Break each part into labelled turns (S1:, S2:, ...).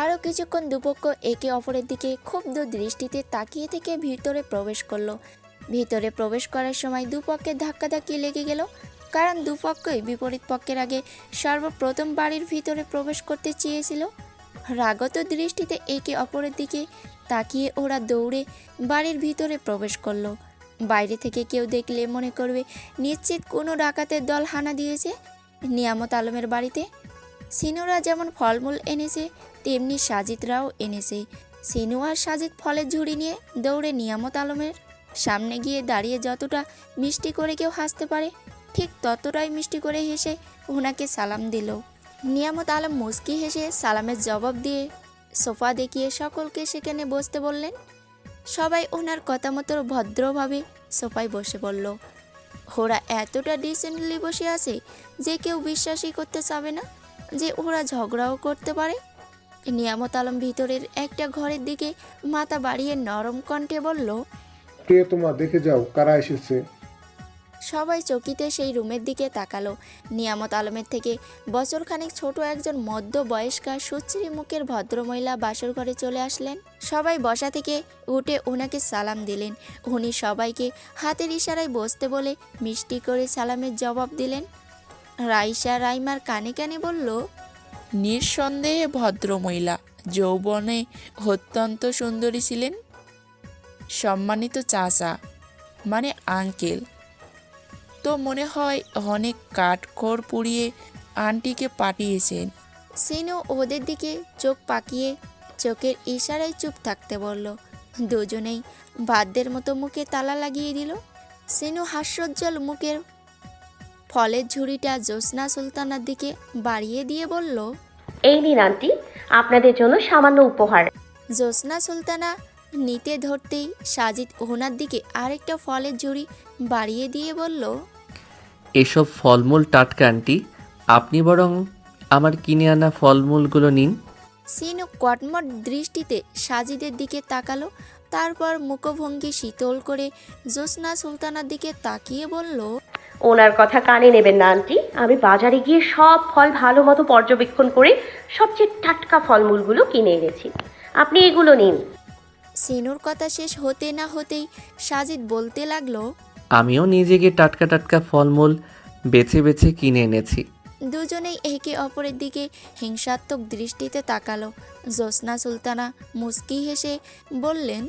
S1: আরও কিছুক্ষণ দুপক্ষ একে অপরের দিকে ক্ষুব্ধ দৃষ্টিতে তাকিয়ে থেকে ভিতরে প্রবেশ করল। ভিতরে প্রবেশ করার সময় দুপক্ষের ধাক্কাধাক্কি লেগে গেল, কারণ দুপক্ষই বিপরীত পক্ষের আগে সর্বপ্রথম বাড়ির ভিতরে প্রবেশ করতে চেয়েছিল। রাগত দৃষ্টিতে একে অপরের দিকে তাকিয়ে ওরা দৌড়ে বাড়ির ভিতরে প্রবেশ করল। বাইরে থেকে কেউ দেখলে মনে করবে, নিশ্চিত কোনো ডাকাতের দল হানা দিয়েছে। নিয়ামত আলমের বাড়িতে সিনুরা যেমন ফলমূল এনেছে তেমনি সাজিদরাও এনেছে। সিনু আর সাজিদ ফলের ঝুড়ি নিয়ে দৌড়ে নিয়ামত আলমের সামনে গিয়ে দাঁড়িয়ে যতটা মিষ্টি করে কেউ হাসতে পারে, ঠিক ততটাই মিষ্টি করে হেসে ওনাকে সালাম দিল। নিয়ামত আলম মুস্কি হেসে সালামের জবাব দিয়ে সোফা দেখিয়ে সকলকে সেখানে বসতে বললেন। সবাই ওনার কথা মতো ভদ্রভাবে সোফায় বসে পড়ল। ওরা এতটা ডিসেন্টলি বসে আছে যে কেউ বিশ্বাসই করতে চাবে না যে ওরা ঝগড়াও করতে পারে নিয়ামত আলম ভিতরের একটা ঘরের দিকে মাথা বাড়িয়ে নরম কণ্ঠে বলল
S2: প্রিয়তমা দেখে যাও কারা এসেছে?
S1: সবাই চকিতে সেই রুমের দিকে তাকালো। নিয়ামত আলমের থেকে বছরখানেক ছোট একজন মধ্য বয়স্কা সুশ্রী মুখের ভদ্রমহিলা বাসর ঘরে চলে আসলেন। সবাই বসা থেকে উঠে ওনাকে সালাম দিলেন। উনি সবাইকে হাতের ইশারায় বসতে বলে মিষ্টি করে সালামের জবাব দিলেন। রাইসা রাইমার কানে কানে বলল
S3: নিঃসন্দেহে ভদ্রমহিলা। যৌবনে অত্যন্ত সুন্দরী ছিলেন। সম্মানিত চাচা মানে আঙ্কেল। তো মনে হয় অনেক কাঠখড় পুড়িয়ে আন্টিকে পাঠিয়েছেন।
S1: সিনু ওদের দিকে চোখ পাকিয়ে চোখের ইশারায় চুপ থাকতে বলল, দুজনেই বাদ্যের মতো মুখে তালা লাগিয়ে দিল? সিনু হাস্যোজ্জ্বল মুখের ফলের ঝুড়িটা জ্যোৎস্না সুলতানার দিকে বাড়িয়ে দিয়ে বলল
S4: এই নিন আন্টি আপনাদের জন্য সামান্য উপহার।
S1: জ্যোৎস্না সুলতানা নিতে ধরতেই সাজিদ ওনার দিকে আরেকটা ফলের ঝুড়ি বাড়িয়ে দিয়ে বলল
S5: এসব ফলমূল টাটকা আন্টি আপনি বরং আমার কিনে আনা ফলমূলগুলো নিন।
S1: সিনু কটমট দৃষ্টিতে সাজিদের দিকে তাকালো তারপর মুখভঙ্গি শীতল করে জ্যোৎস্না সুলতানার দিকে তাকিয়ে বলল
S4: ওনার কথা কানে নেবেন না আন্টি। আমি বাজারে গিয়ে সব ফল ভালো মতো পর্যবেক্ষণ করে সবচেয়ে টাটকা ফলমূলগুলো কিনে এনেছি। আপনি এগুলো নিন।
S1: সিনুর কথা শেষ হতে না হতেই সাজিদ বলতে লাগল
S5: আমিও নিজেকে টাটকা টাটকা ফলমূল বেছে বেছে কিনে এনেছি।
S1: দুজনেই একে অপরের দিকে হিংসাত্মক দৃষ্টিতে তাকালো। জ্যোৎস্না সুলতানা মুস্কি হেসে বললেন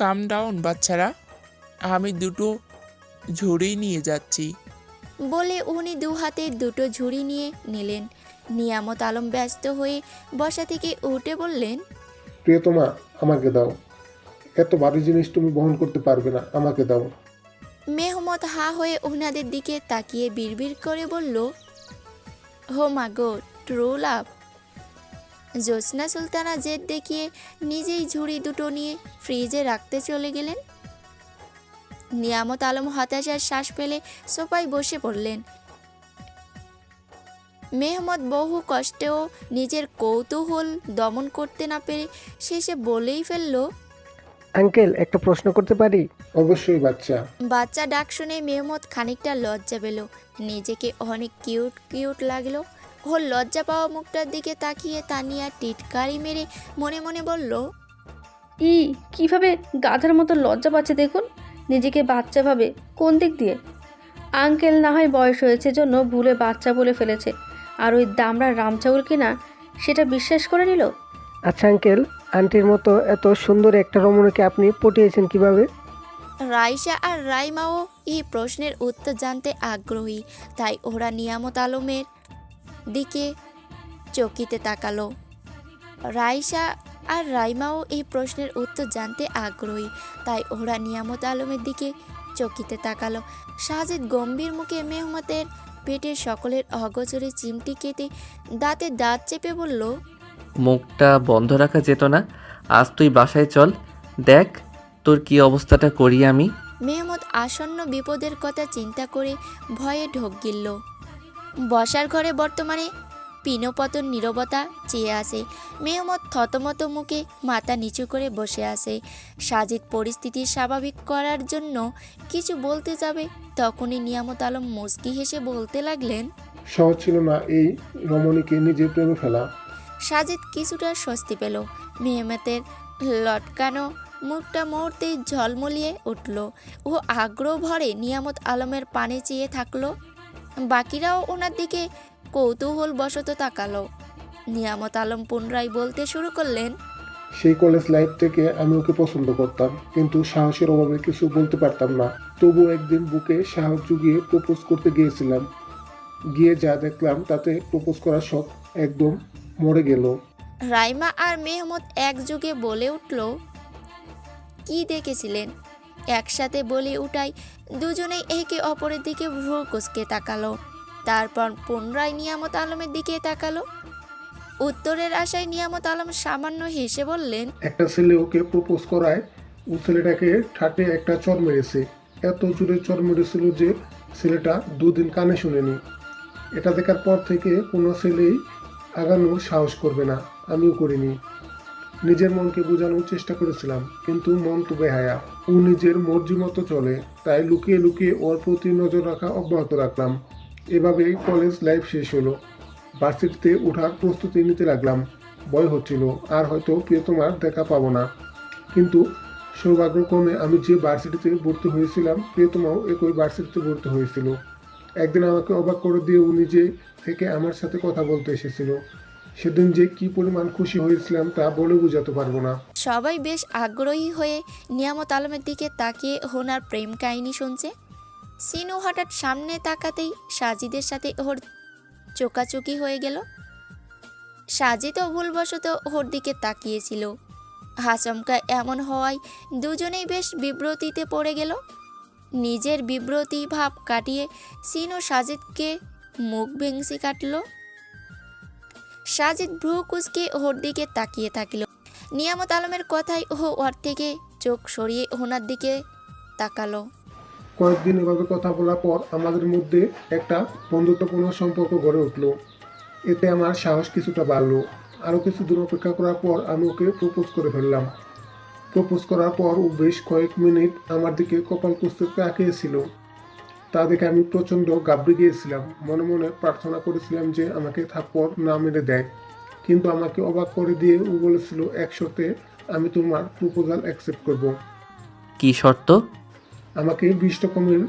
S3: কাম ডাউন বাচ্চারা। আমি দুটো ঝুড়ি নিয়ে যাচ্ছি।
S1: বলে উনি দু হাতে দুটো ঝুড়ি নিয়ে নিলেন। নিয়ামত আলম ব্যস্ত হয়ে বসা থেকে উঠে বললেন
S2: প্রিয়তমা আমাকে দাও। এত ভারী জিনিস তুমি বহন করতে পারবে না আমাকে দাও।
S1: মেহমত হা হয়ে ওনাদের দিকে তাকিয়ে বিড়বিড় করে বলল হো মা গো ট্রু লাভ জ্যোৎস্না সুলতানা জেদ দেখিয়ে নিজেই ঝুড়ি দুটো নিয়ে ফ্রিজে রাখতে চলে গেলেন। নিয়ামত আলম হতাশার শ্বাস ফেলে সোফায় বসে পড়লেন। মেহমদ বহু কষ্টেও নিজের কৌতূহল দমন করতে না পেরে শেষে বলেই ফেলল
S6: আঙ্কেল একটা প্রশ্ন করতে পারি?
S2: অবশ্যই বাচ্চা।
S1: বাচ্চা ডাক শুনে মেহমদ খানিকটা লজ্জা পেল। নিজেকে অনেক কিউট কিউট লাগল। ওর লজ্জা পাওয়া মুখটার দিকে তাকিয়ে তানিয়া টিটকারি মেরে মনে মনে বলল
S7: ই কীভাবে গাধার মতো লজ্জা পাচ্ছে দেখুন। নিজেকে বাচ্চা ভাবে কোন দিক দিয়ে? আঙ্কেল না হয় বয়স হয়েছে জন্য ভুলে বাচ্চা বলে ফেলেছে। আর ওই দামড়া রামচাউল কিনা সেটা বিশ্বাস করে নিল?
S6: আচ্ছা আঙ্কেল আন্টির মতো এত সুন্দর একটা রমণীকে আপনি পটিয়েছেন কীভাবে?
S1: রাইসা আর রাইমাও এই প্রশ্নের উত্তর জানতে আগ্রহী তাই ওরা নিয়ামত আলমের দিকে চকিতে তাকালো। রাইসা আর রাইমাও এই প্রশ্নের উত্তর জানতে আগ্রহী তাই ওরা নিয়ামত আলমের দিকে চকিতে তাকালো। সাজিদ গম্ভীর মুখে মেহমতের পেটের সকলের অগচরে চিমটি কেটে দাঁতে দাঁত চেপে বলল
S5: মুখটা বন্ধ রাখা যেত না আজ তুই বাসায় চল দেখ তোর কি অবস্থাটা করি আমি।
S1: মেহমদ আসন্ন বিপদের কথা চিন্তা করে ভয়ে ঢোক গিলল বসার ঘরে বর্তমানে পিনপতন নীরবতা চেয়ে আসে। মেহমদ থতমত মুখে মাথা নিচু করে বসে আছে। সাজিদ পরিস্থিতি স্বাভাবিক করার জন্য কিছু বলতে যাবে তখনই নিয়ামত আলম মুস্কি হেসে বলতে লাগলেন
S2: সহজ ছিল না এই রমণীকে নিজের প্রেমে ফেলা।
S1: সাজিদ কিছুটা স্বস্তি পেল। মেহমেতের লটকানো মুখটা মুহূর্তেই ঝলমলিয়ে উঠল ও আগ্রহ ভরে নিয়ামত আলমের পানে চেয়ে থাকল। বাকিরাও ওনার দিকে কৌতূহল বশত তাকালো। নিয়ামত আলম পুনরায় বলতে শুরু করলেন
S2: সেই কলেজ লাইফ থেকে আমি ওকে পছন্দ করতাম কিন্তু সাহসের অভাবে কিছু বলতে পারতাম না। তবু একদিন বুকে সাহস জুগিয়ে প্রপোজ করতে গিয়েছিলাম। গিয়ে যা দেখলাম তাতে প্রপোজ করার শখ একদম মরে গেল।
S1: রাইমা আর মেহমদ একযোগে বলে উঠল কি দেখেছিলেন? একসাথে বলে উঠাই দুজনেই একে অপরের দিকে ভ্রু কুচকে তাকালো। তারপর পুনরায় নিয়ামত আলমের দিকে তাকালো। উত্তরের আশায় নিয়ামত আলম সামান্য হেসে বললেন,
S2: একটা ছেলে ওকে প্রপোজ করায়, ও ছেলেটাকে ঠাটে একটা চর মেরেছে। এত জোরে চর মেরেছিল যে ছেলেটা দুদিন কানে শুনেনি। এটা দেখার পর থেকে কোনো ছেলেই আগানোর সাহস করবে না। আমিও করিনি। নিজের মনকে বোঝানোর চেষ্টা করেছিলাম, কিন্তু মন তো বেহায়া। ও নিজের মর্জি মতো চলে, তাই লুকিয়ে লুকিয়ে ওর প্রতি নজর রাখা অব্যাহত রাখলাম। এভাবেই কলেজ লাইফ শেষ হলো। ভার্সিটিতে ওঠার প্রস্তুতি নিতে লাগলাম। ভয় হচ্ছিল, আর হয়তো প্রিয়তমার দেখা পাবো না। কিন্তু সৌভাগ্যক্রমে আমি যে ভার্সিটিতে ভর্তি হয়েছিলাম প্রিয়তমাও একই ভার্সিটিতে ভর্তি হয়েছিল। একদিন আমাকে অবাক করে দিয়ে ও নিজে থেকে আমার সাথে কথা বলতে এসেছিল। সেদিন যে কি পরিমাণ খুশি হয়েছিলাম তা বলে বোঝাতে পারব না।
S1: সবাই বেশ আগ্রহী হয়ে নিয়ামত আলমের দিকে তাকিয়ে হোনার প্রেম কাহিনী শুনছে। সিনু হঠাৎ সামনে তাকাতেই সাজিদের সাথে ওর চোকাচুকি হয়ে গেল। সাজিদও ভুলবশত ওর দিকে তাকিয়েছিল। হাচমকা এমন হওয়ায় দুজনেই বেশ বিব্রতিতে পড়ে গেল। নিজের বিব্রতি ভাব কাটিয়ে সিনু সাজিদকে মুখ ভেংসি কাটল। সাজিদ ভ্রু কুচকে ওর দিকে তাকিয়ে থাকল। নিয়ামত আলমের কথায় ও ওর থেকে চোখ সরিয়ে ওনার দিকে তাকালো।
S2: কয়েকদিন এভাবে কথা বলার পর আমাদের মধ্যে একটা বন্ধুত্বপূর্ণ সম্পর্ক গড়ে উঠল। এতে আমার সাহস কিছুটা বাড়লো। আরও কিছু দূর অপেক্ষা করার পর আমি ওকে প্রপোজ করে ফেললাম। প্রপোজ করার পর ও বেশ কয়েক মিনিট আমার দিকে কপাল কুস্তে তাকিয়েছিল। তা দেখে আমি প্রচণ্ড গাবড়ে গিয়েছিলাম। মনে মনে প্রার্থনা করেছিলাম যে আমাকে থাপ্পড় না মেরে দেয়। কিন্তু আমাকে অবাক করে দিয়ে ও বলেছিল, এক শর্তে আমি তোমার প্রপোজাল অ্যাকসেপ্ট করব।
S5: কি শর্ত?
S2: আমাকে বিশ রকমের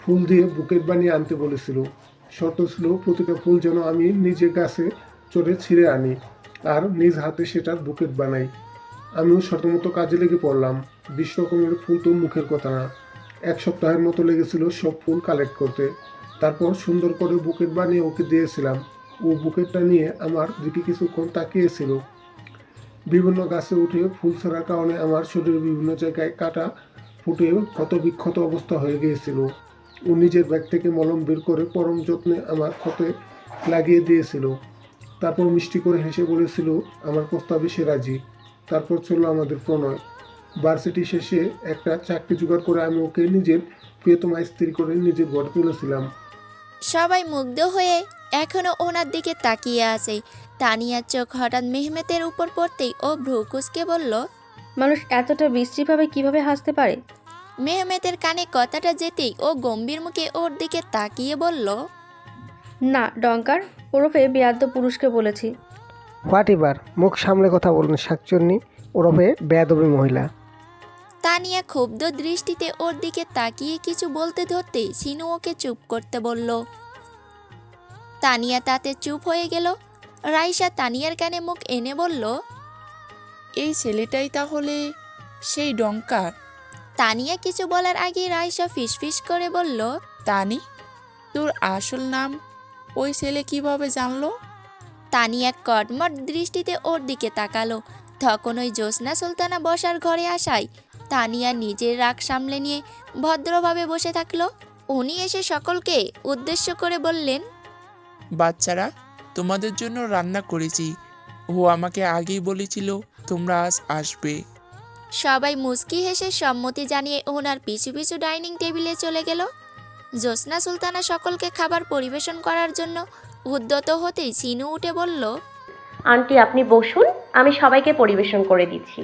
S2: ফুল দিয়ে বুকেট বানিয়ে আনতে বলেছিল। শর্ত ছিল প্রতিটা ফুল যেন আমি নিজে গাছে চড়ে ছিঁড়ে আনি আর নিজ হাতে সেটার বুকেট বানাই। আমিও শর্ত মতো কাজে লেগে পড়লাম। বিশ রকমের ফুল তো মুখের কথা না। এক সপ্তাহের মতো লেগেছিল সব ফুল কালেক্ট করতে। তারপর সুন্দর করে বুকেট বানিয়ে ওকে দিয়েছিলাম। ও বুকেটটা নিয়ে আমার দিকে কিছুক্ষণ তাকিয়েছিল। বিভিন্ন গাছে উঠে ফুল ছড়ার কারণে আমার শরীরের বিভিন্ন জায়গায় কাটা ফুটে ক্ষত বিক্ষত অবস্থা হয়ে গিয়েছিল। ও নিজের ব্যাগ থেকে মলম বের করে পরম যত্নে আমার ক্ষতে লাগিয়ে দিয়েছিল। তারপর মিষ্টি করে হেসে বলেছিল আমার প্রস্তাবে সে রাজি। তারপর চলল আমাদের প্রণয়। ভার্সিটি শেষে একটা চাকরি জোগাড় করে আমি ওকে নিজের প্রিয়তমা স্ত্রী করে নিজের ঘরে তুলেছিলাম।
S1: সবাই মুগ্ধ হয়ে এখনও ওনার দিকে তাকিয়ে আছে। তানিয়ার চোখ হঠাৎ মেহমেতের উপর পড়তেই ও ভ্রুকুসকে বলল
S7: মানুষ এতটা বিশ্রীভাবে কীভাবে হাসতে পারে?
S1: মেহমেতের কানে কথাটা যেতেই ও গম্ভীর মুখে ওর দিকে তাকিয়ে বলল
S7: না ডঙ্কার ওরফে বেয়াদ্দ পুরুষকে বলেছি।
S6: হোয়াট এবার? মুখ সামলে কথা বলুন শাকচুন্নি ওরফে বেয়াদবী মহিলা।
S1: তানিয়া ক্ষুব্ধ দৃষ্টিতে ওর দিকে তাকিয়ে কিছু বলতে ধরতেই সিনু ওকে চুপ করতে বলল। তানিয়া তাতে চুপ হয়ে গেল। রাইসা তানিয়ার কানে মুখ এনে বলল
S3: এই ছেলেটাই তাহলে সেই ডঙ্কার?
S1: তানিয়া কিছু বলার আগে রাইসা ফিসফিস করে বলল
S3: তানি তোর আসল নাম ওই ছেলে কীভাবে জানলো?
S1: তানিয়া কটমট দৃষ্টিতে ওর দিকে তাকালো। তখন ওই জ্যোৎস্না সুলতানা বসার ঘরে আসায় তানিয়া নিজের রাগ সামলে নিয়ে ভদ্রভাবে বসে থাকল। উনি এসে সকলকে উদ্দেশ্য করে বললেন
S3: বাচ্চারা তোমাদের জন্য রান্না করেছি। ও আমাকে আগেই বলেছিল তোমরা আজ আসবে।
S1: সবাই মুচকি হেসে সম্মতি জানিয়ে ওনার পিছু পিছু ডাইনিং টেবিলে চলে গেল। জ্যোৎস্না সুলতানা সকলকে খাবার পরিবেশন করার জন্য উদ্যত হতেই সিনু উঠে বলল
S4: আন্টি আপনি বসুন আমি সবাইকে পরিবেশন করে দিচ্ছি।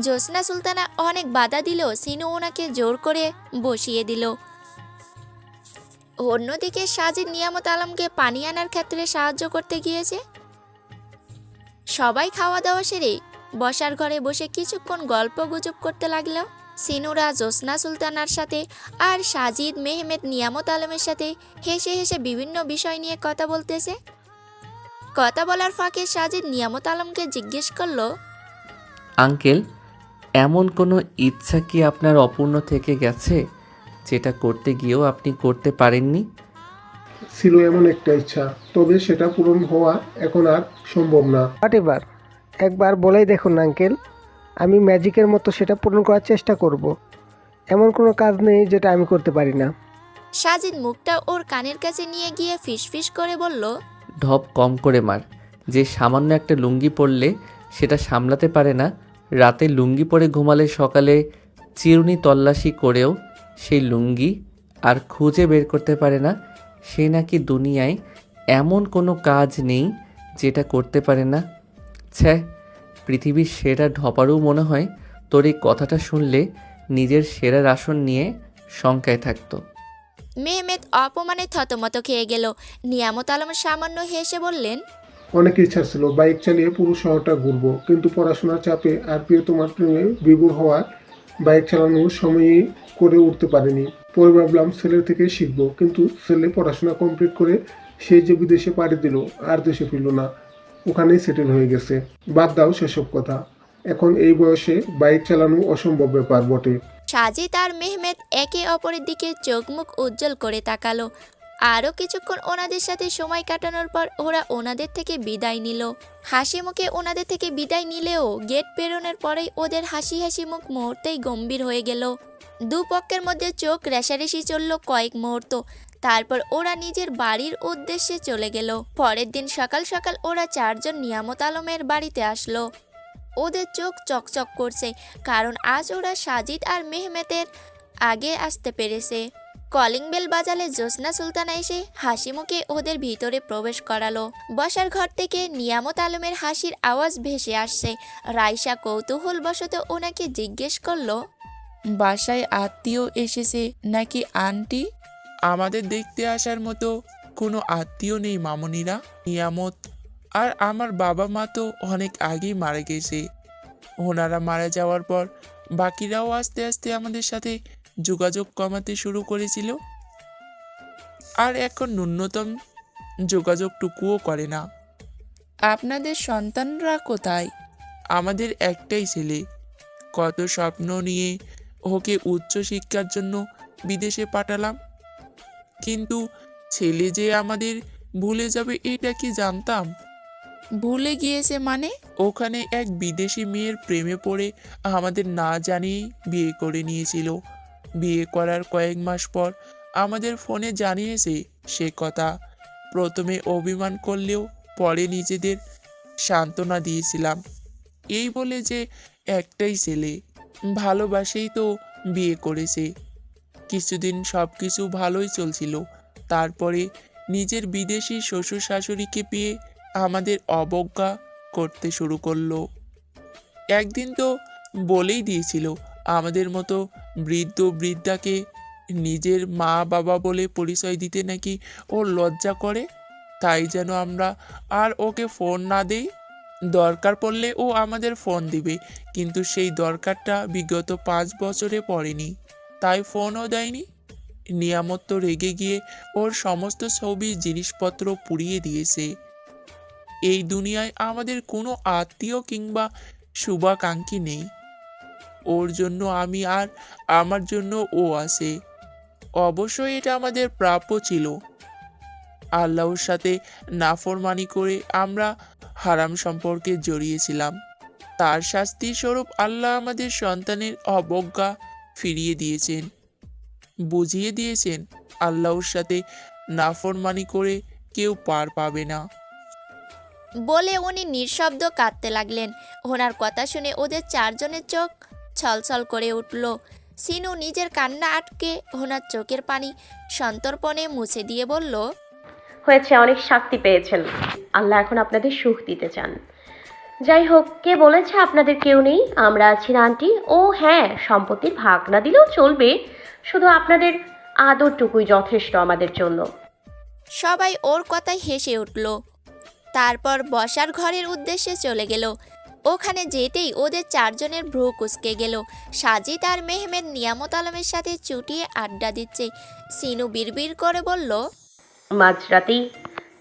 S1: জ্যোৎস্না সুলতানা অনেক বাধা দিলেও সিনু ওনাকে জোর করে বসিয়ে দিল। অন্যদিকে সাজিদ নিয়ামত আলমকে পানি আনার ক্ষেত্রে সাহায্য করতে গিয়েছে। সবাই খাওয়া দাওয়া সেরে বসার ঘরে বসে কিছুক্ষণ গল্প গুজব করতে লাগল। সিনুরা জোসনা সুলতানার সাথে আর সাজিদ মেহমেদ নিয়ামত আলমের সাথে হেসে হেসে বিভিন্ন বিষয় নিয়ে কথা বলতেছে। কথা বলার ফাঁকে সাজিদ নিয়ামত আলমকে জিজ্ঞেস করল
S5: আঙ্কেল এমন কোনো ইচ্ছা কি আপনার অপূর্ণ থেকে গেছে যেটা করতে গিয়েও আপনি করতে পারেননি?
S2: ছিল এমন একটা ইচ্ছা তবে সেটা পূরণ হওয়া এখন আর সম্ভব না।
S6: একবার বলেই দেখুন আঙ্কেল। আমি ম্যাজিকের মতো সেটা পূরণ করার চেষ্টা করব। এমন কোনো কাজ নেই যেটা আমি করতে পারি না।
S1: সাজিদ মুখটা ওর কানের কাছে নিয়ে গিয়ে ফিসফিস করে বলল
S5: ঢপ কম করে মার। যে সামান্য একটা লুঙ্গি পরলে সেটা সামলাতে পারে না রাতে লুঙ্গি পরে ঘুমালে সকালে চিরুনি তল্লাশি করেও সেই লুঙ্গি আর খুঁজে বের করতে পারে না সে নাকি দুনিয়ায় এমন কোনো কাজ নেই যেটা করতে পারে না। ছ্যা পৃথিবীর সেরা ঢপারও মনে হয় তোর এই কথাটা শুনলে নিজের সেরার আসন নিয়ে শঙ্কায় থাকতো।
S1: মেহমেদ অপমানে থতমত খেয়ে গেল। নিয়ামত আলম সামান্য হেসে বললেন
S2: অনেক ইচ্ছা ছিল বাইক চালিয়ে পুরো শহরটা ঘুরবো কিন্তু পড়াশোনার চাপে আর প্রিয় তোমার প্রেমে বিভোর হওয়া বাইক চালানোর সময়ই করে উঠতে পারিনি। পরে ভাবলাম ছেলে থেকে শিখব কিন্তু ছেলে পড়াশোনা কমপ্লিট করে সে যে বিদেশে পাড়ি দিল আর দেশে ফিরল না। ওখানেই সেটেল হয়ে গেছে। বাদ দাও সেসব কথা। এখন এই বয়সে বাইক চালানো অসম্ভব ব্যাপার বটে।
S1: সাজিদ আর মেহমেদ একে অপরের দিকে চোখ মুখ উজ্জ্বল করে তাকালো। আরও কিছুক্ষণ ওনাদের সাথে সময় কাটানোর পর ওরা ওনাদের থেকে বিদায় নিল। হাসি মুখে ওনাদের থেকে বিদায় নিলেও গেট পেরোনোর পরেই ওদের হাসি হাসি মুখ মুহূর্তেই গম্ভীর হয়ে গেল। দুপক্ষের মধ্যে চোখ রেশারেশি চলল কয়েক মুহূর্ত। তারপর ওরা নিজের বাড়ির উদ্দেশ্যে চলে গেল। পরের দিন সকাল সকাল ওরা চারজন নিয়ামত আলমের বাড়িতে আসলো। ওদের চোখ চকচক করছে, কারণ আজ ওরা সাজিদ আর মেহমেতের আগে আসতে পেরেছে। কলিং বেল বাজালে জ্যোৎস্না সুলতানা এসে হাসি মুখে ওদের ভিতরে প্রবেশ করালো। বসার ঘর থেকে নিয়ামত আলমের হাসির আওয়াজ ভেসে আসছে। রাইসা কৌতূহল কৌতূহলবশত ওনাকে জিজ্ঞেস করল,
S3: বাসায় আত্মীয় এসেছে নাকি আন্টি? আমাদের দেখতে আসার মতো কোনো আত্মীয় নেই মামনিরা নিয়ামত। আর আমার বাবা মা তো অনেক আগেই মারা গেছে। ওনারা মারা যাওয়ার পর বাকিরাও আস্তে আস্তে আমাদের সাথে যোগাযোগ কমাতে শুরু করেছিল। আর এখন ন্যূনতম যোগাযোগটুকুও করে না। আপনাদের সন্তানরা কোথায়? আমাদের একটাই ছেলে। কত স্বপ্ন নিয়ে ওকে উচ্চ শিক্ষার জন্য বিদেশে পাঠালাম। কিন্তু ছেলে যে আমাদের ভুলে যাবে এটা কি জানতাম? ভুলে গিয়েছে মানে? ওখানে এক বিদেশি মেয়ের প্রেমে পড়ে আমাদের না জানিয়েই বিয়ে করে নিয়েছিল। বিয়ে করার কয়েক মাস পর আমাদের ফোনে জানিয়েছে সে কথা। প্রথমে অভিমান করলেও পরে নিজেদের সান্ত্বনা দিয়েছিলাম। এই বলে যে একটাই ছেলে ভালোবাসেই তো বিয়ে করেছে। কিছুদিন সব কিছু ভালোই চলছিল। তারপরে নিজের বিদেশি শ্বশুর শাশুড়িকে পেয়ে আমাদের অবজ্ঞা করতে শুরু করল। একদিন তো বলেই দিয়েছিল, আমাদের মতো বৃদ্ধ বৃদ্ধাকে নিজের মা বাবা বলে পরিচয় দিতে নাকি ও লজ্জা করে? তাই যেন আমরা আর ওকে ফোন না দেই। দরকার পড়লে ও আমাদের ফোন দিবে, কিন্তু সেই দরকারটা বিগত পাঁচ বছরে পড়েনি। তাই ফোনও দেয়নি। নিয়ামত তো রেগে গিয়ে ওর সমস্ত ছবি, জিনিসপত্র পুড়িয়ে দিয়েছে। এই দুনিয়ায় আমাদের কোনো আত্মীয় কিংবা শুভাকাঙ্ক্ষী নেই। ওর জন্য আমি আর আমার জন্য ও আছে। অবশ্যই এটা আমাদের প্রাপ্য ছিল। আল্লাহর সাথে নাফরমানি করে আমরা হারাম সম্পর্কে জড়িয়েছিলাম। তার শাস্তি স্বরূপ আল্লাহ আমাদের সন্তানের অবজ্ঞা ফিরিয়ে দিয়েছেন। বুঝিয়ে দিয়েছেন আল্লাহর সাথে নাফরমানি করে কেউ পার পাবে না।
S1: বলে উনি নিঃশব্দ কাঁদতে লাগলেন। ওনার কথা শুনে ওদের চারজনের চোখ ছলছল করে উঠল। সিনু নিজের কান্না আটকে ওনার চোখের পানি সন্তর্পণে মুছে দিয়ে বলল
S4: হয়েছে অনেক শাস্তি পেয়েছেন। আল্লাহ এখন আপনাদের সুখ দিতে চান। যাই হোক কে বলেছে আপনাদের কেউ নেই? আমরা আছি আন্টি। ও হ্যাঁ সম্পত্তির ভাগ না দিলেও চলবে। শুধু আপনাদের আদরটুকুই যথেষ্ট আমাদের জন্য।
S1: সবাই ওর কথায় হেসে উঠল। তারপর বসার ঘরের উদ্দেশ্যে চলে গেল। ওখানে যেতেই ওদের চারজনের ভ্রু কুচকে গেল। সাজিদ আর মেহমেদ নিয়ামত আলমের সাথে চুটিয়ে আড্ডা দিচ্ছে। সিনু বিড়বিড় করে বলল
S4: মাঝরাতেই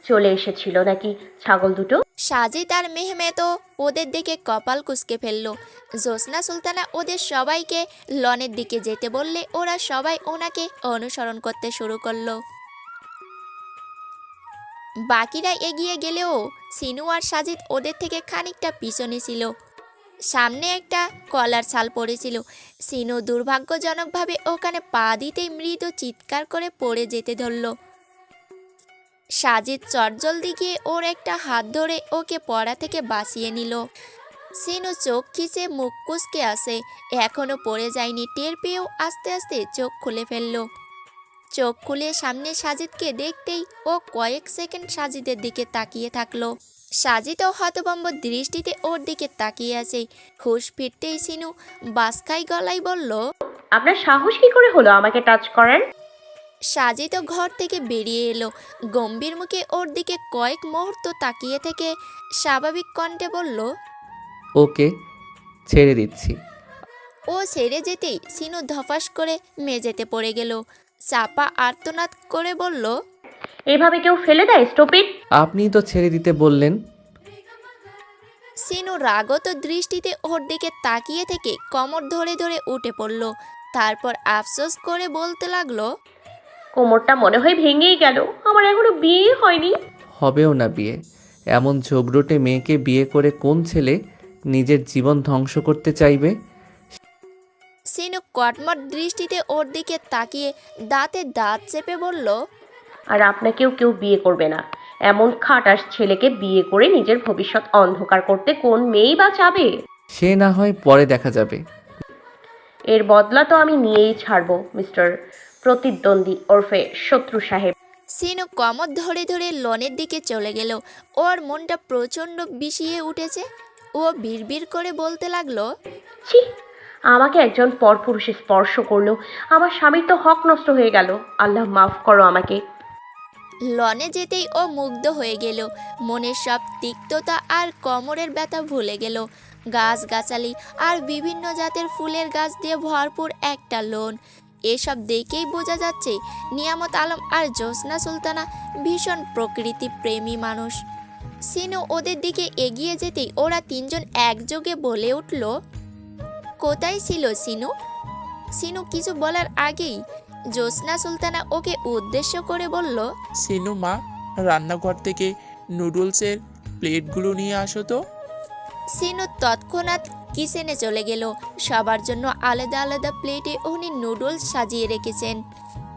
S4: চলে এসেছিল নাকি ছাগল দুটো?
S1: সাজিদ আর মেহমেদও ওদের দিকে কপাল কুচকে ফেলল। জোসনা সুলতানা ওদের সবাইকে লনের দিকে যেতে বললে ওরা সবাই ওনাকে অনুসরণ করতে শুরু করল। বাকিরা এগিয়ে গেলেও সিনু আর সাজিদ ওদের থেকে খানিকটা পিছনে ছিল। সামনে একটা কলার ছাল পড়েছিল। সিনু দুর্ভাগ্যজনকভাবে ওখানে পা দিতেই মৃদু চিৎকার করে পড়ে যেতে ধরলো। সাজিদ চটজলদি গিয়ে ওর একটা হাত ধরে ওকে পড়া থেকে বাঁচিয়ে নিল। সিনু চোখ খিচে মুখ কুচকে আসে। এখনও পড়ে যায়নি, টের পেয়েও আস্তে আস্তে চোখ খুলে ফেলল। চোখ খুলে সামনে সাজিদকে দেখতেই ও কয়েক সেকেন্ড সাজিদের দিকে তাকিয়ে থাকল। সাজিদও হতভম্ব দৃষ্টিতে ওর দিকে তাকিয়ে আছে। হুশ ফিরতেই সিনু বাসকাই গলায় বলল,
S4: আপনার সাহস কি করে হলো আমাকে টাচ করার?
S1: সাজিত ঘর থেকে বেরিয়ে এলো। গম্ভীর মুখে ওর দিকে কয়েক মুহূর্ত তাকিয়ে থেকে স্বাভাবিক কণ্ঠে বলল
S5: ওকে ছেড়ে দিচ্ছি।
S1: ও সেরে যেতেই সিনু ধফাস করে মেঝেতে পড়ে গেল। চাপা আর্তনাদ করে বলল
S4: এভাবে কেউ ফেলে দেয় স্টপিট
S5: আপনিই তো ছেড়ে দিতে বললেন।
S1: সিনু রাগত দৃষ্টিতে ওর দিকে তাকিয়ে থেকে কমর ধরে ধরে উঠে পড়ল। তারপর আফসোস করে বলতে লাগল
S4: কোমরটা মনে হয় ভেঙেই গেল। আমার এখনও বিয়ে হয়নি।
S5: হবেও না বিয়ে। এমন ঝগড়টে মেয়েকে বিয়ে করে কোন ছেলে নিজের জীবন ধ্বংস করতে চাইবে?
S1: সিনু কটমট দৃষ্টিতে ওর দিকে তাকিয়ে দাঁতে দাঁত চেপে বলল
S4: আর আপনাকেও কেউ বিয়ে করবে না। এমন খাটাস ছেলেকে বিয়ে করে নিজের ভবিষ্যৎ অন্ধকার করতে কোন মেয়েই বা চাবে
S5: সে না হয় পরে দেখা যাবে।
S4: এর বদলা তো আমি নিয়েই ছাড়বো মিস্টার প্রতিদ্বন্দ্বী ওরফে শত্রু সাহেব।
S1: সিনু কমর ধরে ধরে লনের দিকে চলে গেল। ওর মনটা প্রচণ্ড বিষিয়ে উঠেছে। ও বিড়বিড় করে বলতে লাগল
S4: ছি আমাকে একজন পরপুরুষে স্পর্শ করল। আমার স্বামীর তো হক নষ্ট হয়ে গেল। আল্লাহ মাফ করো আমাকে।
S1: লনে যেতেই ও মুগ্ধ হয়ে গেল। মনের সব তিক্ততা আর কোমরের ব্যথা ভুলে গেল। গাছগাছালি আর বিভিন্ন জাতের ফুলের গাছ দিয়ে ভরপুর একটা লোন। এসব দেখেই বোঝা যাচ্ছে নিয়ামত আলম আর জ্যোৎস্না সুলতানা ভীষণ প্রকৃতি প্রেমী মানুষ। সিনু ওদের দিকে এগিয়ে যেতেই ওরা তিনজন একযোগে বলে উঠল কোথায় ছিল সিনু? সিনু কিছু বলার আগেই জ্যোৎস্না সুলতানা ওকে উদ্দেশ্য করে বলল
S3: সিনু মা রান্নাঘর থেকে নুডলসের প্লেটগুলো নিয়ে আসো তো।
S1: সিনু তৎক্ষণাৎ কিচেনে চলে গেল। সবার জন্য আলাদা আলাদা প্লেটে উনি নুডলস সাজিয়ে রেখেছেন।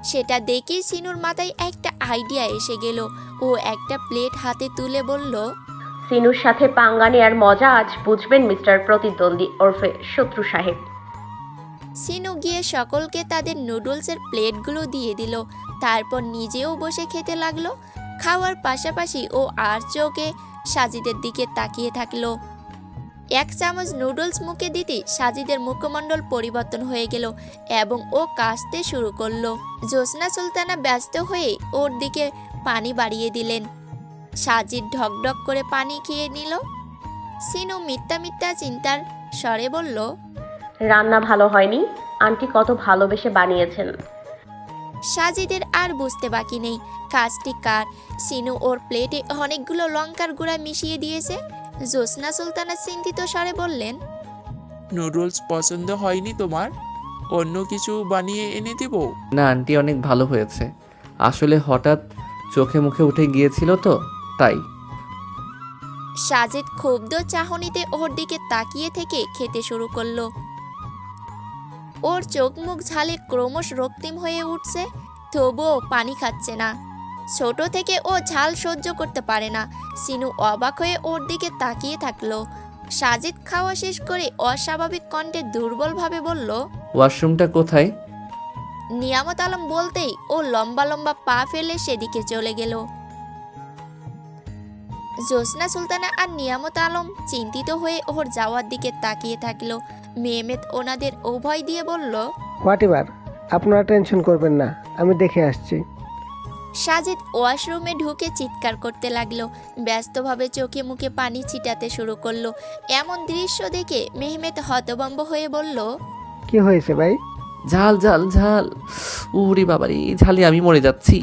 S1: সেটা দেখেই সিনুর মাথায় একটা আইডিয়া এসে গেল। ও একটা প্লেট হাতে তুলে বলল
S4: সিনুর সাথে পাঙ্গা নেয়ার মজা আজ বুঝবেন মিস্টার প্রতিদ্বন্দ্বী ওরফে শত্রু সাহেব।
S1: সিনু গিয়ে সকলকে তাদের নুডলসের প্লেটগুলো দিয়ে দিল। তারপর নিজেও বসে খেতে লাগল। খাওয়ার পাশাপাশি ও আর চোখে সাজিদের দিকে তাকিয়ে থাকল। এক চামচ নুডলস মুখে দিতে সাজিদের মুখমণ্ডল পরিবর্তন হয়ে গেল এবং ও কাশতে শুরু করল। জ্যোৎস্না সুলতানা ব্যস্ত হয়ে ওর দিকে পানি বাড়িয়ে দিলেন। সাজিদ ঢকঢক করে পানি খেয়ে নিল। সিনু মিথ্যা মিথ্যা চিন্তার স্বরে বলল
S4: রান্না ভালো হয়নি? আন্টি কত ভালোবেসে বানিয়েছেন।
S1: সাজিদের আর বুঝতে বাকি নেই কাজটি কার? সিনু ওর প্লেটে অনেকগুলো লঙ্কার গুঁড়া মিশিয়ে দিয়েছে। জ্যোৎস্না সুলতানা চিন্তিত স্বরে বললেন
S3: নুডলস পছন্দ হয়নি তোমার? অন্য কিছু বানিয়ে এনে দেবো?
S5: না আন্টি অনেক ভালো হয়েছে। আসলে হঠাৎ চোখে মুখে উঠে গিয়েছিল তো তাই।
S1: সাজিদ ক্ষুব্ধ চাহনিতে ওর দিকে তাকিয়ে থেকে খেতে শুরু করল। ওর চোখ মুখ ঝালে ক্রমশ রক্তিম হয়ে উঠছে তবুও পানি খাচ্ছে না। ছোট থেকে ও ঝাল সহ্য করতে পারে না। সিনু অবাক হয়ে ওর দিকে তাকিয়ে থাকল। সাজিদ খাওয়া শেষ করে অস্বাভাবিক কণ্ঠে দুর্বলভাবে বলল
S5: ওয়াশরুমটা কোথায়?
S1: নিয়ামত আলম বলতেই ও লম্বা লম্বা পা ফেলে সেদিকে চলে গেল। জ্যোৎস্না সুলতানা আর নিয়ামত আলম চিন্তিত হয়ে ওর যাওয়ার দিকে তাকিয়ে থাকল। মেহমেদ ওনাদের উভয় দিয়ে বলল
S6: হোয়াট আপনারা টেনশন করবেন না আমি দেখে আসছি।
S1: সাজিদ ওয়াশরুমে ঢুকে চিৎকার করতে লাগল। ব্যস্তভাবে চোখে মুখে পানি ছিটাতে শুরু করল। এমন দৃশ্য দেখে মেহমেদ হতবম্ব হয়ে বলল
S6: কি হয়েছে ভাই?
S5: ঝাল ঝাল ঝাল। উরি বাবারি ঝালে আমি মরে যাচ্ছি।